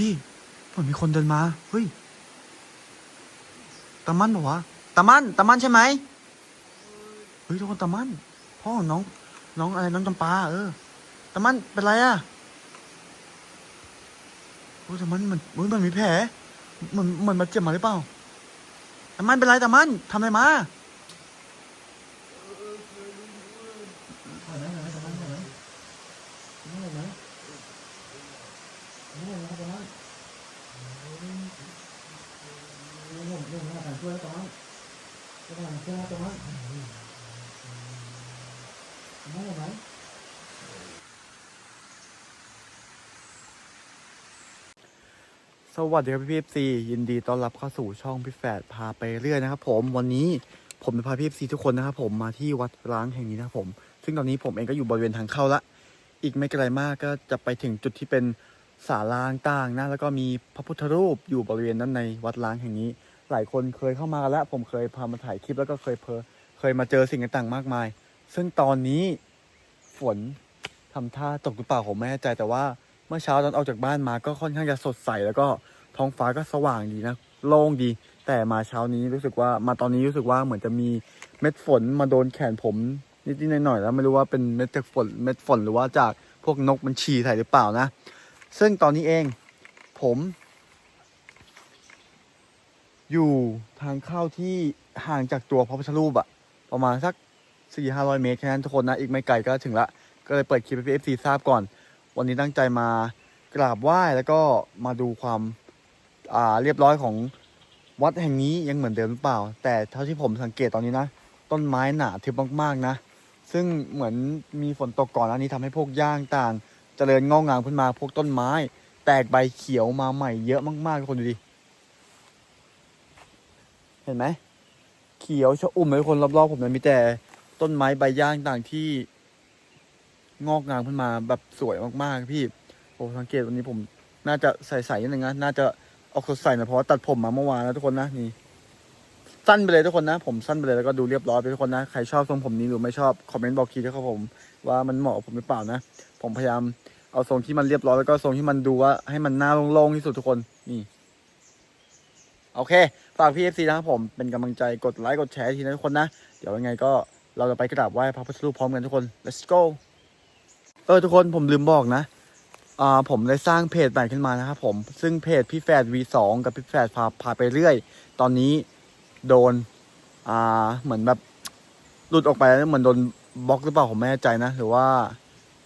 พี่เหมือนมีคนเดินมา เฮ้ยตามันบอกว่าวะตามันตามันใช่ไหมเฮ้ยทุกคนตามันพ่อของน้อง น้องอะไรน้องจำปาเออตามันเป็นไรอะโอ้ตามันมันโอ้ยมันมีแผลเหมือนเหมือนมาเจ็บมาหรือเปล่าตามันเป็นไรตามันทำอะไรมาถ่ายไหมถ่ายไหมตามันถ่ายไหมถ่ายไหมถ่ายไหม ตามันเรื่องเรื่องการช่วยตามันเรื่องการช่วยตามันไม่ไหมสวัสดีครับพี่พีเอฟซียินดีต้อนรับเข้าสู่ช่องพี่แฝดพาไปเรื่อยนะครับ ผมวันนี้ผมจะพาพี่เอฟซีทุกคนนะครับผมมาที่วัดร้างแห่งนี้นะครับผม ซึ่งตอนนี้ผมเองก็อยู่บริเวณทางเข้าละ อีกไม่ไกลมากก็จะไปถึงจุดที่เป็น ศาลาต่างๆนะแล้วก็มีพระพุทธรูปอยู่บริเวณนั้นในวัดร้างแห่งนี้ หลายคนเคยเข้ามากันแล้ว ผมเคยพามาถ่ายคลิปแล้วก็เคยเพอเคยมาเจอสิ่งต่างๆมากมาย ซึ่งตอนนี้ฝนทำท่าตกหรือเปล่าผมไม่แน่ใจแต่ว่าเมื่อเช้าตอนออกจากบ้านมาก็ค่อนข้างจะสดใสแล้วก็ท้องฟ้าก็สว่างดีนะโล่งดี แต่มาเช้านี้รู้สึกว่ามาตอนนี้รู้สึกว่าเหมือนจะมีเม็ดฝนมาโดนแขนผมนิดๆหน่อยๆแล้วไม่รู้ว่าเป็นเม็ดจากฝนเม็ดฝนหรือว่าจากพวกนกมันฉี่ใส่หรือเปล่านะ ซึ่งตอนนี้เองผม อยู่ทางเข้าที่ห่างจากตัวพระพุทธรูปอะประมาณสักสี่ห้าร้อยเมตรแค่นั้นทุกคนนะอีกไม่ไกลก็ถึงละ ก็เลยเปิดคลิปให้เอฟซีทราบก่อน วันนี้ตั้งใจมากราบไหว้แล้วก็มาดูความอ่าเรียบร้อยของวัดแห่งนี้ยังเหมือนเดิมหรือเปล่า แต่เท่าที่ผมสังเกตตอนนี้นะ ต้นไม้หนาทึบมากๆนะ ซึ่งเหมือนมีฝนตกก่อนอันนี้ทำให้พวกย่างต่าง เจริญงอกงามขึ้นมาพวกต้นไม้ แตกใบเขียวมาใหม่เยอะมากๆทุกคนดูดิเห็นไหมเขียวชอุ่มเลยทุกคนรอบๆผมนะมีแต่ต้นไม้ใบย่างต่างที่ งอกงามขึ้นมาแบบสวยมากๆพี่ผมสังเกตวันนี้ผม น่าจะใส่ๆนิดนึงนะน่าจะออกสดใสนะเพราะตัดผมมาเมื่อวานแล้วทุกคนนะนี่ สั้นไปเลยทุกคนนะ ผมสั้นไปเลยแล้วก็ดูเรียบร้อยไปทุกคนนะ ใครชอบทรงผมนี้หรือไม่ชอบคอมเมนต์บอกทีนะครับผม ว่ามันเหมาะผมหรือเปล่านะ ผมพยายามเอาทรงที่มันเรียบร้อยแล้วก็ทรงที่มันดูว่าให้มันหน้าโล่งๆที่สุดทุกคนนี่โอเค ฝากพี่เอฟซีนะครับผมเป็นกำลังใจกดไลค์กดแชร์ทีนะทุกคนนะ เดี๋ยวยังไงก็เราจะไปกราบไหว้พระพุทธรูปพร้อมกันทุกคน let's go เออทุกคนผมลืมบอกนะอ่าผมได้สร้างเพจใหม่ขึ้นมานะครับผมซึ่งเพจพี่แฝด V2 กับพี่แฝดพาพาไปเรื่อย ตอนนี้ โดน อ่า เหมือนแบบหลุดออกไปแล้วเหมือนโดนบล็อกหรือเปล่าผมไม่แน่ใจนะ หรือว่า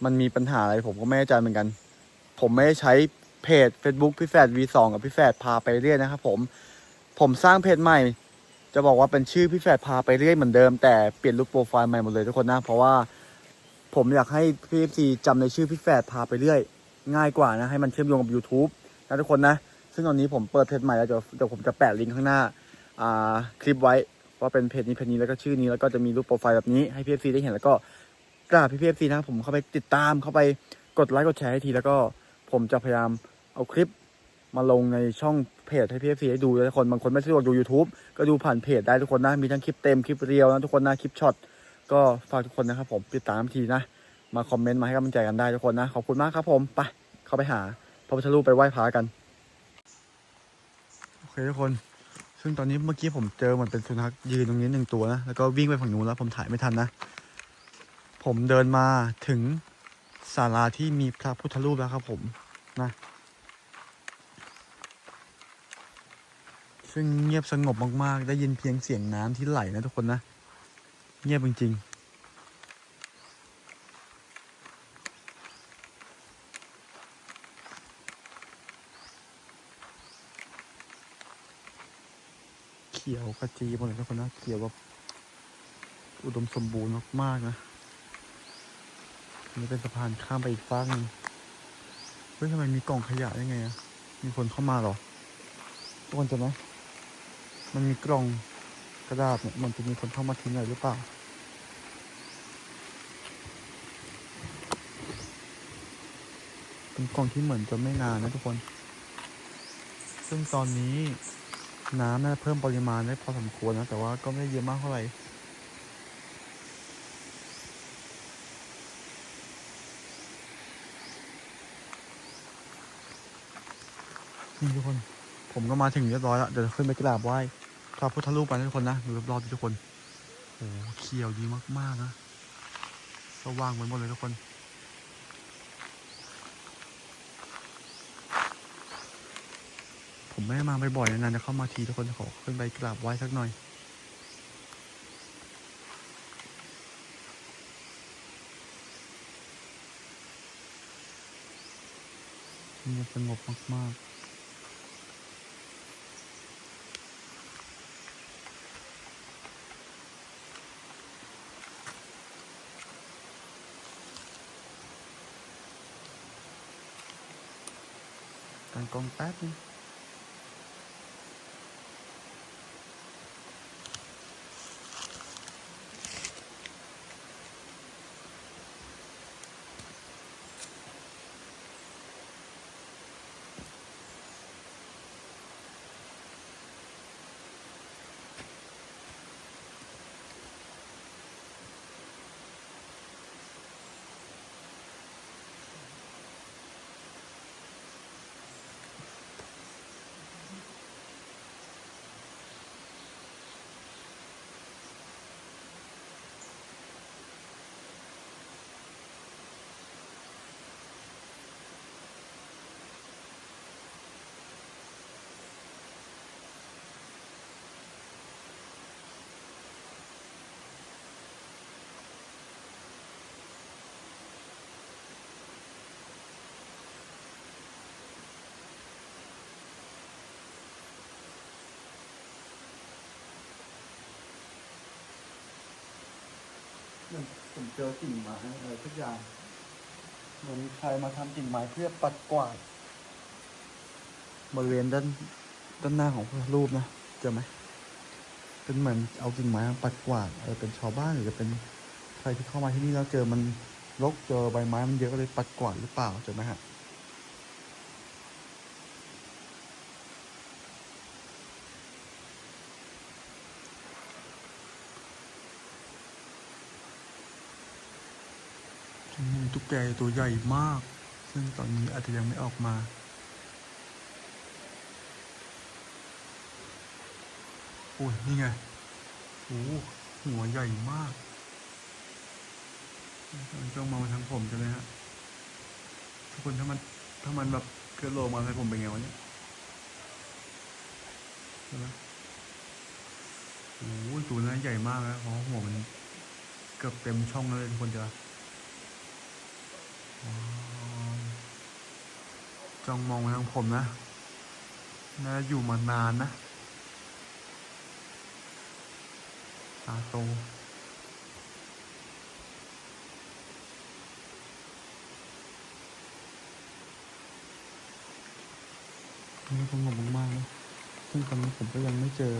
มันมีปัญหาอะไรผมก็ไม่แน่ใจเหมือนกัน ผมไม่ได้ใช้เพจ Facebook พี่แฝด V2 กับพี่แฝดพาไปเรื่อยนะครับผม ผมสร้างเพจใหม่ จะบอกว่าเป็นชื่อพี่แฝดพาไปเรื่อยเหมือนเดิมแต่เปลี่ยนรูปโปรไฟล์ใหม่หมดเลยทุกคนนะ เพราะว่าผมอยากให้พี่เอฟซีจำในชื่อพี่แฝดพาไปเรื่อย ง่ายกว่านะให้มันเชื่อมโยงกับ YouTube นะทุกคนนะ ซึ่งตอนนี้ผมเปิดเพจใหม่แล้วเดี๋ยวเดี๋ยวผมจะแปะลิงก์ข้างหน้าอ่า คลิปไว้ว่าเป็นเพจนี้เพจนี้แล้วก็ชื่อนี้แล้วก็จะมีรูปโปรไฟล์แบบนี้ให้พี่เอฟซีได้เห็นแล้วก็กราบพี่เอฟซีนะผมเข้าไปติดตามเข้าไปกดไลค์กดแชร์ให้ทีแล้วก็ผมจะพยายามเอาคลิปมาลงในช่องเพจให้พี่เอฟซีให้ดูนะทุกคนบางคนไม่สะดวกดู YouTube ก็ดูผ่านเพจได้ทุกคนนะมีทั้งคลิปเต็มคลิปเรียวนะทุกคนนะคลิปช็อตก็ฝากทุกคนนะครับผมติดตามทีนะมาคอมเมนต์มาให้กำลังใจกันได้ทุกคนนะขอบคุณมากครับผมไปเข้าไปหาพระพุทธรูปไปไหว้พระกันโอเคทุกคน ซึ่งตอนนี้เมื่อกี้ผมเจอเหมือนเป็นสุนัขยืนตรงนี้หนึ่งตัวนะ แล้วก็วิ่งไปฝั่งนู้นแล้วผมถ่ายไม่ทันนะ ผมเดินมาถึงศาลาที่มีพระพุทธรูปแล้วครับผมนะ ซึ่งเงียบสงบมากๆ ได้ยินเพียงเสียงน้ำที่ไหลนะทุกคนนะ เงียบจริงๆ ขียวขจีหมดเลยทุกคนนะเขียวแบบอุดมสมบูรณ์มากๆนะนี่เป็นสะพานข้ามไปอีกฝั่งหนึงเฮ้ยทำไมมีกล่องขยะได้ไงอะมีคนเข้ามาหรอทุกคนจะไหมมันมีกล่องกระดาษเนี่ยมันจะมีคนเข้ามาทิ้งอะไรหรือเปล่าเป็นกล่องที่เหมือนจะไม่นานนะทุกคน ซึ่งตอนนี้ น้ำน่าจะเพิ่มปริมาณได้พอสมควรนะ แต่ว่าก็ไม่ได้เยอะมากเท่าไหร่นี่ทุกคน ผมก็มาถึงเรียบร้อยแล้วเดี๋ยวขึ้นไปกราบไหว้พระพุทธรูปกันทุกคนนะดูรอบๆดิทุกคนโอ้โหเขียวดีมากๆนะสว่างไปหมดเลยทุกคน ผมไม่มาบ่อยๆนานๆจะเข้ามาทีทุกคนขอขึ้นไปกราบไหว้สักหน่อยเงียบสงบมากๆตั้งกองแป๊บนึง ผมเจอกิ่งไม้อะไรทุกอย่างเหมือนใครมาทำกิ่งไม้เพื่อปัดกวาดบริเวณด้านด้านหน้าของพระรูปนะเจอไหมเป็นเหมือนเอากิ่งไม้มาปัดกวาดเออเป็นชาวบ้านหรือจะเป็นใครที่เข้ามาที่นี่แล้วเจอมันรกเจอใบไม้มันเยอะก็เลยปัดกวาดหรือเปล่าเจอไหมฮะ มี ตุ๊กแกตัวใหญ่มาก ซึ่งตอนนี้อาจจะยังไม่ออกมา โอ้ยนี่ไงโอ้หัวใหญ่มากมันจ้องมองมาทางผมใช่ไหมฮะทุกคนถ้ามันถ้ามันแบบเกิดโลมาใส่ผมเป็นไงวะเนี่ยใช่ไหมโอ้ตัวนั้นใหญ่มากนะเพราะหัวมันเกือบเต็มช่องเลยทุกคนจะว้า จ้องมองมาทางผมนะน่าอยู่มานานนะตาโตนี่สงบมากๆนะซึ่งตอนนี้ผมก็ยังไม่เจอ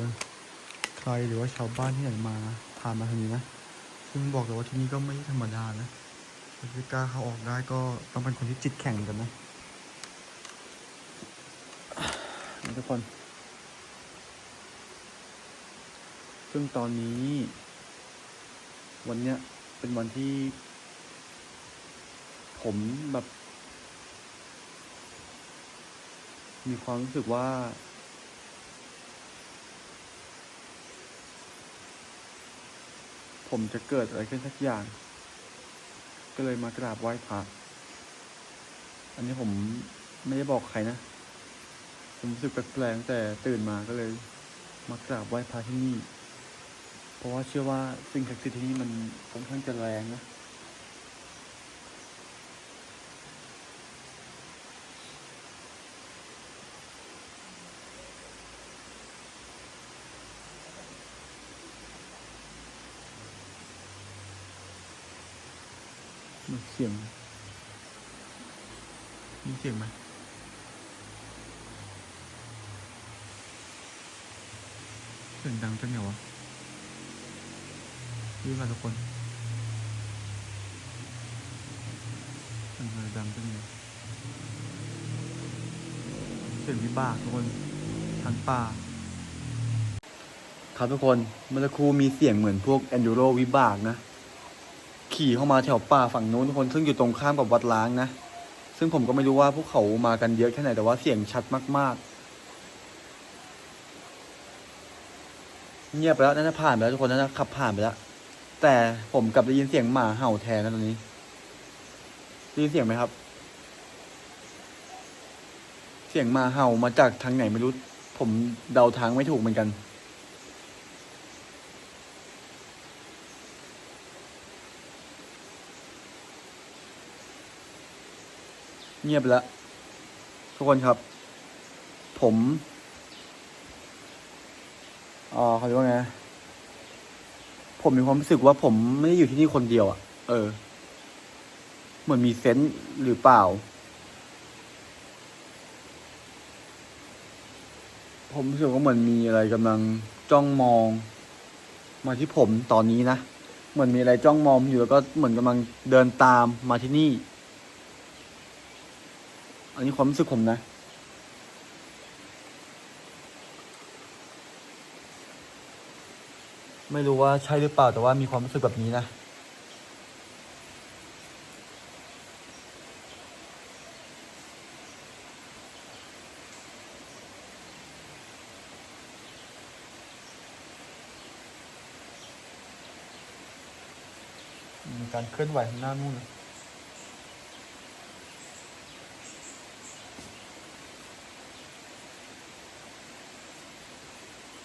ใครหรือว่าชาวบ้านที่ไหนมาผ่านมาทางนี้นะ ซึ่งบอกเลยว่าที่นี่ก็ไม่ธรรมดานะ คนที่กล้าเข้าออกได้ก็ต้องเป็นคนที่จิตแข็งกันนะนี่ทุกคน ซึ่งตอนนี้ วันเนี้ยเป็นวันที่ ผมแบบ มีความรู้สึกว่า ผมจะเกิดอะไรขึ้นสักอย่าง ก็เลยมากราบไหว้พระอันนี้ผมไม่ได้บอกใครนะ ผมรู้สึกแปลกๆแต่ตื่นมาก็เลย มากราบไหว้พระที่นี่ เพราะว่าเชื่อว่าสิ่งศักดิ์สิทธิ์ที่นี่มันค่อนข้างจะแรงนะ สียงมีเสียงไหมเสียงดังจังไงวะรู้ป่ะทุกคนเสียงอะไรดังจังไงเสียงวิบากทุกคนทางป่าครับทุกคนเมื่อสักครู่มีเสียงเหมือนพวกแอนดูโรวิบากนะ ขี่เข้ามาแถวป่าฝั่งนู้นคนซึ่งอยู่ตรงข้ามกับวัดล้างนะ ซึ่งผมก็ไม่รู้ว่าพวกเขามากันเยอะแค่ไหนแต่ว่าเสียงชัดมาก ๆ เงียบไปแล้วนั่นผ่านไปแล้วทุกคนนั่นขับผ่านไปแล้วแต่ผมกลับได้ยินเสียงหมาเห่าแทนนะตอนนี้ได้ยินเสียงไหมครับ เสียงหมาเห่ามาจากทางไหนไม่รู้ ผมเดาทางไม่ถูกเหมือนกัน เงียบไปแล้ว ทุกคนครับ ผมอ่าเขาเรียกว่าไง ผมมีความรู้สึกว่าผมไม่ได้อยู่ที่นี่คนเดียวอะ่ะ เออ เหมือนมีเซนส์หรือเปล่า ผมรู้สึกว่าเหมือนมีอะไรกำลังจ้องมอง มาที่ผมตอนนี้นะ เหมือนมีอะไรจ้องมองอยู่แล้วก็เหมือนกำลังเดินตามมาที่นี่ อันนี้ความรู้สึกผมนะ ไม่รู้ว่าใช่หรือเปล่าแต่ว่ามีความรู้สึกแบบนี้นะการเคลื่อนไหวข้างหน้านู่นนะ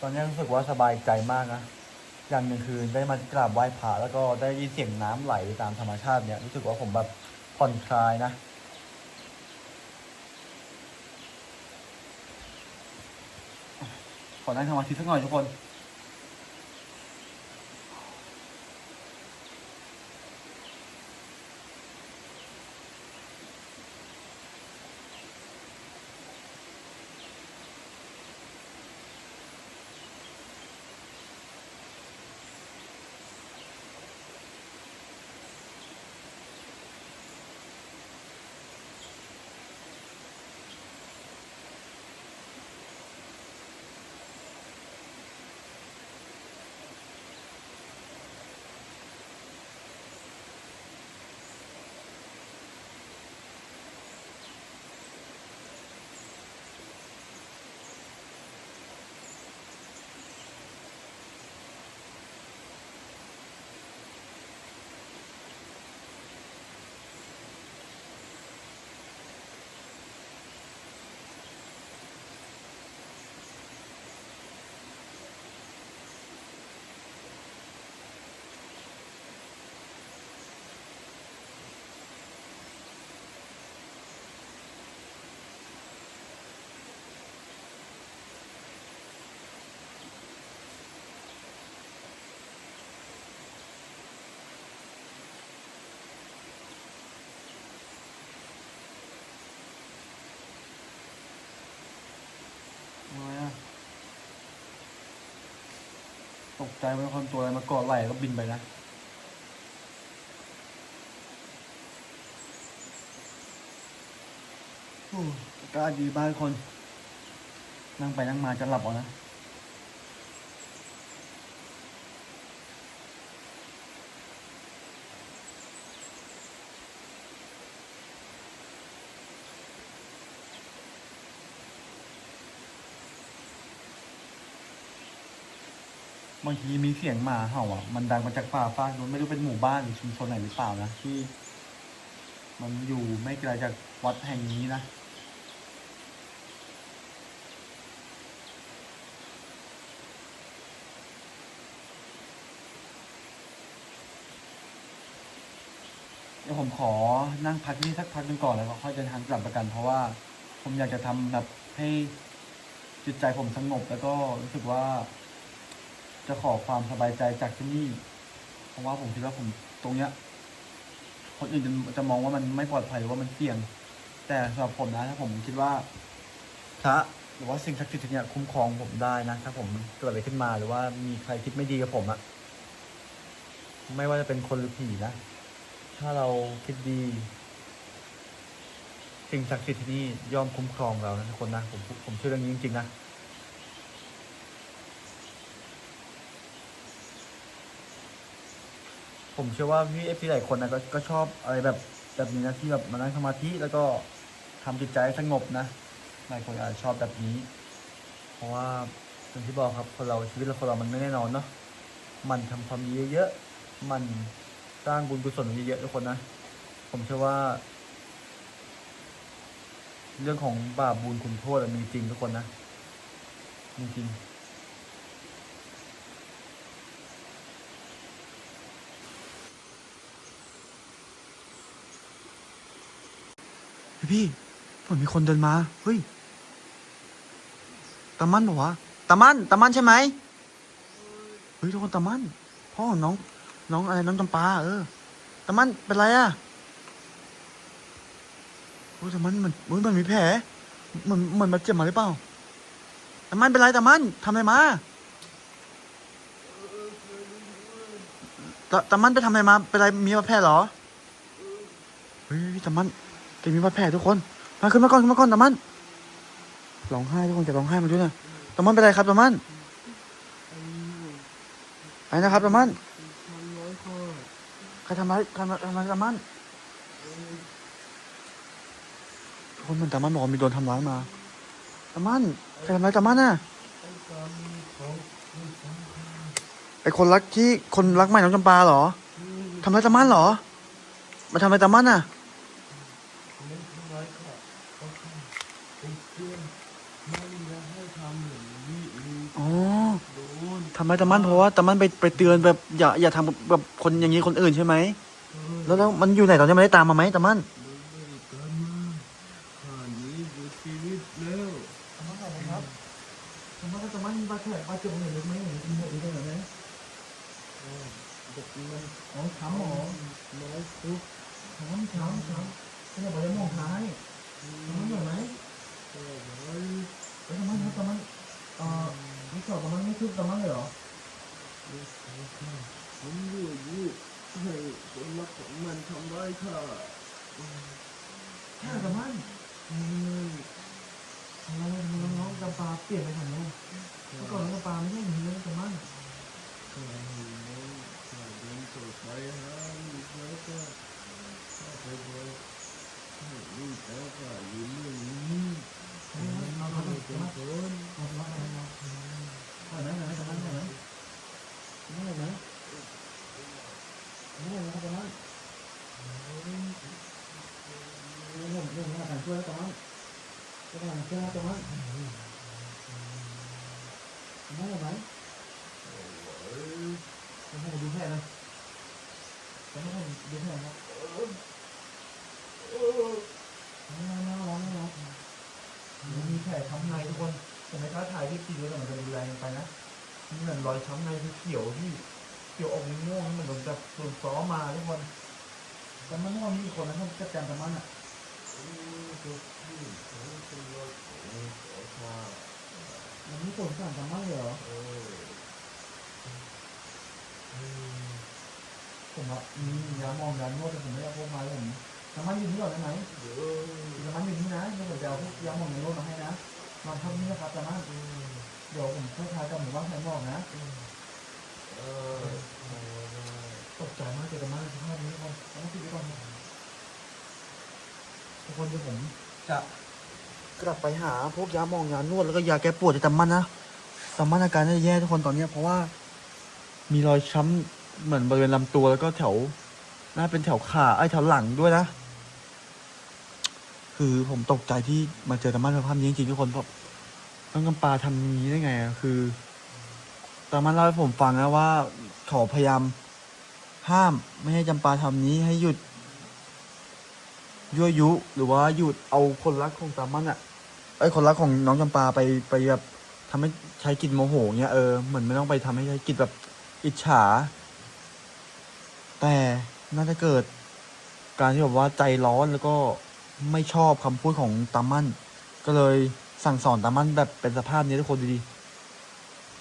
ตอนนี้รู้สึกว่าสบายใจมากนะ อย่างหนึ่งคือได้มากราบไหว้พระแล้วก็ได้ยินเสียงน้ำไหลตามธรรมชาติเนี่ยรู้สึกว่าผมแบบผ่อนคลายนะ ขอนั่งสมาธิสักหน่อยทุกคน ตกใจเป็นคนตัวอะไรมาเกาะไหล่แล้วบินไปนะโอ้อากาดีบ้ากคน นั่งไปนั่งมาจะหลับเอานะ บางทีมีเสียงหมาเห่าอะ มันดังมาจากป่าฟ้านู้นไม่รู้เป็นหมู่บ้านหรือชุมชนไหนหรือเปล่านะที่ มันอยู่ไม่ไกลจากวัดแห่งนี้นะเดี๋ยวผมขอนั่งพักที่นี่สักพักหนึ่งก่อนแล้วก็ค่อยเดินทางกลับประกัน เพราะว่าผมอยากจะทำแบบให้จิตใจผมสงบแล้วก็รู้สึกว่า จะขอความสบายใจจากที่นี่ เพราะว่าผมคิดว่าผมตรงเนี้ย คนอื่นจะจะมองว่ามันไม่ปลอดภัยหรือว่ามันเสี่ยง แต่สำหรับผมนะถ้าผมคิดว่าพระหรือว่าสิ่งศักดิ์สิทธิ์เนี่ยคุ้มครองผมได้นะถ้าผมเกิดอะไรขึ้นมาหรือว่ามีใครคิดไม่ดีกับผมอะไม่ว่าจะเป็นคนหรือผีนะ ถ้าเราคิดดี สิ่งศักดิ์สิทธิ์ที่นี่ย่อมคุ้มครองเรานะทุกคนนะผมผมเชื่อเรื่องนี้จริงๆนะ ผมเชื่อว่าพี่เอฟซีหลายคนนะก็ก็ชอบอะไรแบบแบบนี้นะที่แบบมานั่งสมาธิแล้วก็ทำจิตใจสงบนะหลายคนอาจจะชอบแบบนี้ เพราะว่าอย่างที่บอกครับคนเราชีวิตเราคนเรามันไม่แน่นอนเนาะมันทำความดีเยอะๆมันสร้างบุญกุศลเยอะๆทุกคนนะผมเชื่อว่า เรื่องของบาปบุญคุณโทษมีจริงทุกคนนะมีจริง พี่เหมือนมีคนเดินมา เฮ้ยตามันบอกว่าตามันตามันใช่ไหมเฮ้ยทุกคนตามัน พ่อน้อง น้องอะไรน้องจำปาเออตามันเป็นไรอะโอ้ยตามันมันโอ้ยมันมีแผลเหมือนเหมือนบาดเจ็บมาหรือเปล่าตามันเป็นไรตามันทำอะไรมาตาตามันไปทำอะไรมาเป็นไรมีบาดแผลเหรอเฮ้ยตามัน แกมีบาดแผลทุกคน มาขึ้นมาก่อนขึ้นมาก่อนตามันร้องไห้ทุกคนจะร้องไห้มาด้วยนะตามันเป็นไรครับตามันไรนะครับตามันใครทำร้ายใครทำร้ายตามันทุกคนมันตามันบอกมีโดนทำร้ายมาตามันใครทำร้ายตามันน่ะไอคนรักที่คนรักใหม่น้องจำปาเหรอทำร้ายตามันเหรอมาทำร้ายตามันน่ะ ไม่ทำร้ายค่ะเขาทำเป็นเพื่อนไม่อยากให้ทำอย่างนี้อีก อ๋อ โดน ทำไมตะมันเพราะว่าตะมันไปไปเตือนแบบอย่าอย่าทำแบบคนอย่างนี้คนอื่นใช่ไหมแล้วแล้วมันอยู่ไหนตอนนี้มันได้ตามมาไหมตะมัน ไม่ได้กันมาข้าหนี้อยู่ชีวิตแล้ว ตามันอะไรครับตามันตามันบาดแผลบาดเจ็บอะไรหรือไม่เห็นมีหมดเลยไหม เออเด็กมัน อ๋อช้ำหรอ น้อยทุก ช้ำช้ำช้ำไม่ได้บอกเลยมองท้ายตามันเหนื่อยไหม เออไว้ เอ้ยตามันครับตามันเอ่อนี่สอบตามันไม่ทุบตามันเลยเหรอ ไม่ใช่ค่ะผมอยู่อยู่ให้คนรักของมันทำร้ายค่ะ ใช่ตามัน อืม ทำไมน้อง จำปาเปลี่ยนไปทางนู้นเมื่อก่อนน้องจำปาไม่ใช่อย่างนี้เลยตามันข้าเห็นน้องข้าเดินต่อไปหาลูกแล้วก็ข้าไปบอกให้ลูกแล้วก็อยู่เรื่องนี้เอาให้อาเขาเอาเป็นคนเอาเอาเอาไหมันไหนไหนไหนไหนไหนตามันเรื่องเรื่องเรื่องการช่วยตามันเรื่องการช่วยตามันไหนไหนให้ดูแค่นะให้ดูแค่นะน้าน้าร้องน้ามันมีแผลช้ำในทุกคนผมไม่กล้าถ่ายที่ตีด้วยแต่มันจะรุนแรงไปนะนี่เหมือนรอยช้ำในที่เขียวที่เขียวออกม่วงๆเหมือนโดนจับโดนซ้อมมาทุกคนแต่มันว่ามีอีกคนนะที่จัดการแต่มันอะ ทุกที่ของตัวของขอข้า มันมีส่วนสั่งแต่มันเลยเหรอเอออืมผมอะมียามองยานวดแต่ผมไม่ได้เอาพวกมาเลยผมน้ำมันอยู่นี่ก่อนได้ไหมเดี๋ยวน้ำมันอยู่นี่นะเดี๋ยวผมจะเอาพวกยามองยานวดมาให้นะนอนทับนี่นะครับแต่มันอืมเดี๋ยวผมช่วยทายกับหมู่บ้านแทนบอกนะเออเอาได้ตกใจมากเจอแต่มันสภาพนี้ทุกคนต้องคิดไว้ก่อนทุกคนเดี๋ยวผมจะ กลับไปหาพวกยาหมองยานวดแล้วก็ยาแก้ปวดในตำมันนะตำมันอาการน่าจะแย่ทุกคนตอนเนี้ยเพราะว่า มีรอยช้ำเหมือนบริเวณลำตัวแล้วก็แถวน่าเป็นแถวขาไอ้แถวหลังด้วยนะ คือผมตกใจที่มาเจอตำมันสภาพนี้จริงๆทุกคนเพราะน้องกำปาทำอย่างนี้ได้ไงอะคือตำมันเล่าให้ผมฟังนะว่าเขาพยายามห้ามไม่ให้จำปาทำนี้ให้หยุดยั่วยุหรือว่าหยุดเอาคนรักของตามันอะ อยคนรักของน้องจำปาไปไปแบบทำให้ใช้กิจโมโหเงี้ยเออเหมือนไม่ต้องไปทำให้ใช้กิจแบบอิจฉา แต่น่าจะเกิด การที่แบบว่าใจร้อนแล้วก็ไม่ชอบคำพูดของตามันก็เลยสั่งสอนตามันแบบเป็นสภาพนี้ทุกคนดูดิ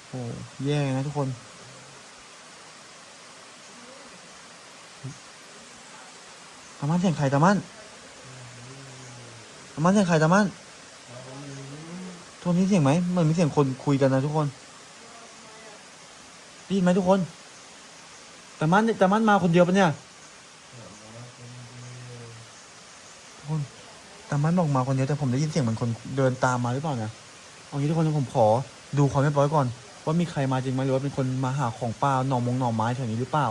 โอ้แย่นะทุกคน ตามันเสียงใครตามันตามันเสียงใครตามัน โทนนี้เสียงไหมเหมือนมีเสียงคนคุยกันนะทุกคนได้ยินไหมทุกคน แตามันแตามันมาคนเดียวปะเนี่ยทุกคนแตามันบอกมาคนเดียวแต่ผมได้ยินเสียงเหมือนคนเดินตามมาหรือเปล่านะเอางี้ทุกคนผมขอดูความเรียบร้อยก่อน ว่ามีใครมาจริงไหมหรือว่าเป็นคนมาหาของป่าหน่อมงหน่อไม้แถวนี้หรือเปล่า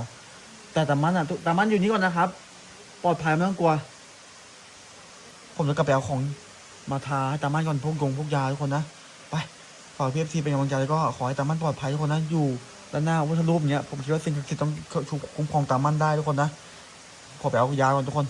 แต่แตามันอะตามันอยู่นี่ก่อนนะครับ ปลอดภัยไม่ต้องกลัว ผมจะกลับไปเอาของ มาทาให้ตามันก่อนพวกกงพวกยาทุกคนนะไปฝากพีเอฟซีเป็นกำลังใจแล้วก็ขอให้ตามันปลอดภัยทุกคนนะอยู่ด้านหน้าวัชรูปเนี้ยผมคิดว่าสิ่งศักดิ์สิทธิ์ต้องคุ้มครองตามันได้ทุกคนนะขอไปเอายาก่อนทุกคน